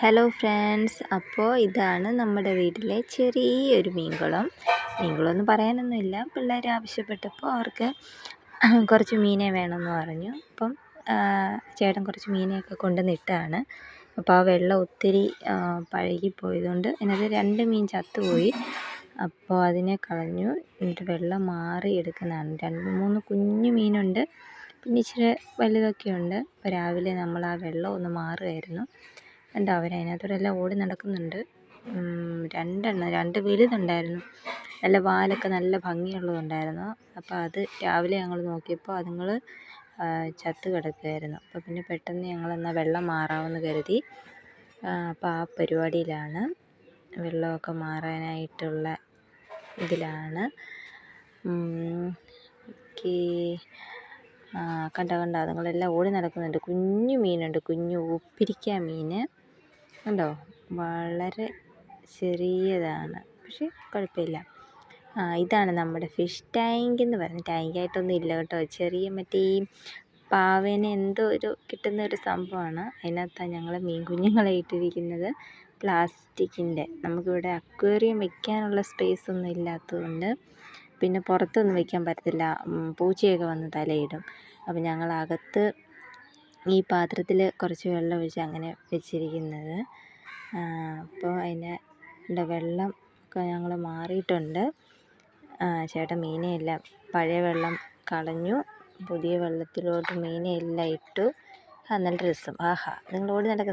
Hello friends അപ്പോൾ ഇതാണ് നമ്മുടെ വീട്ടിലെ ചെറിയൊരു മീൻകുളം. മീൻകുളം എന്ന് പറയാനൊന്നുമില്ല. പിള്ളേർ ആവശ്യപ്പെട്ടപ്പോൾ അവർക്ക് കുറച്ച് മീനെ വേണമെന്ന് പറഞ്ഞു. അപ്പം ചേട്ടൻ കുറച്ച് മീനെയൊക്കെ കൊണ്ടുവന്നിട്ടാണ്. അപ്പോൾ ആ വെള്ളം ഒത്തിരി പഴകിപ്പോയതുകൊണ്ട് അതിനകത്ത് രണ്ട് മീൻ ചത്തുപോയി. അപ്പോൾ അതിനെ കളഞ്ഞു. എന്നിട്ട് വെള്ളം മാറി എടുക്കുന്നതാണ്. രണ്ട് മൂന്ന് കുഞ്ഞു മീനുണ്ട്. പിന്നെ ഇച്ചിരി വലുതൊക്കെ ഉണ്ട് അപ്പോൾ രാവിലെ നമ്മൾ ആ വെള്ളം ഒന്ന് മാറുമായിരുന്നു. കണ്ടോ അവർ എല്ലാം ഓടി നടക്കുന്നുണ്ട്. രണ്ടെണ്ണം രണ്ട് വലുതുണ്ടായിരുന്നു. നല്ല വാലൊക്കെ നല്ല ഭംഗിയുള്ളതുണ്ടായിരുന്നു. അപ്പോൾ അത് രാവിലെ ഞങ്ങൾ നോക്കിയപ്പോൾ അതുങ്ങൾ ചത്ത് കിടക്കുകയായിരുന്നു അപ്പോൾ പിന്നെ പെട്ടെന്ന് ഞങ്ങൾ എന്നാൽ വെള്ളം മാറാമെന്ന് കരുതി അപ്പോൾ ആ പരിപാടിയിലാണ് വെള്ളമൊക്കെ മാറാനായിട്ടുള്ള ഇതിലാണ്. ഓക്കേ കണ്ടോ കണ്ടോ അതുങ്ങളെല്ലാം ഓടി നടക്കുന്നുണ്ട്. കുഞ്ഞു മീനുണ്ട് കുഞ്ഞു ഉപ്പിരിക്ക മീൻ. കണ്ടോ? വളരെ ചെറിയതാണ്. പക്ഷേ കുഴപ്പമില്ല. ആ ഇതാണ് നമ്മുടെ ഫിഷ് ടാങ്ക് എന്ന് പറയുന്നത് ടാങ്കായിട്ടൊന്നും ഇല്ല കേട്ടോ. ചെറിയ മറ്റേ ഈ പാവേനെ എന്തോ ഒരു കിട്ടുന്ന ഒരു സംഭവമാണ്. അതിനകത്താണ് ഞങ്ങൾ മീൻ കുഞ്ഞുങ്ങളെ ഇട്ടിരിക്കുന്നത്. പ്ലാസ്റ്റിക്കിന്റെ. നമുക്കിവിടെ അക്വേറിയം വെക്കാനുള്ള സ്പേസ് ഒന്നും ഇല്ലാത്തതുകൊണ്ട് പിന്നെ പുറത്തൊന്നും വെക്കാൻ പറ്റത്തില്ല. പൂച്ചയൊക്കെ വന്ന് തലയിടും. അപ്പം ഞങ്ങൾ അകത്ത് ഈ പാത്രത്തിൽ കുറച്ച് വെള്ളം ഒഴിച്ച് അങ്ങനെ വെച്ചിരിക്കുന്നത്. അപ്പോൾ അതിന്റെ വെള്ളം ഒക്കെ ഞങ്ങൾ മാറിയിട്ടുണ്ട്. ചേട്ടൻ മീനെയെല്ലാം പഴയ വെള്ളം കളഞ്ഞു. പുതിയ വെള്ളത്തിലോട്ട് മീനെയെല്ലാം ഇട്ടു. ആ നല്ല രസം. ആഹാ നിങ്ങൾ ഓടി നടക്കുന്ന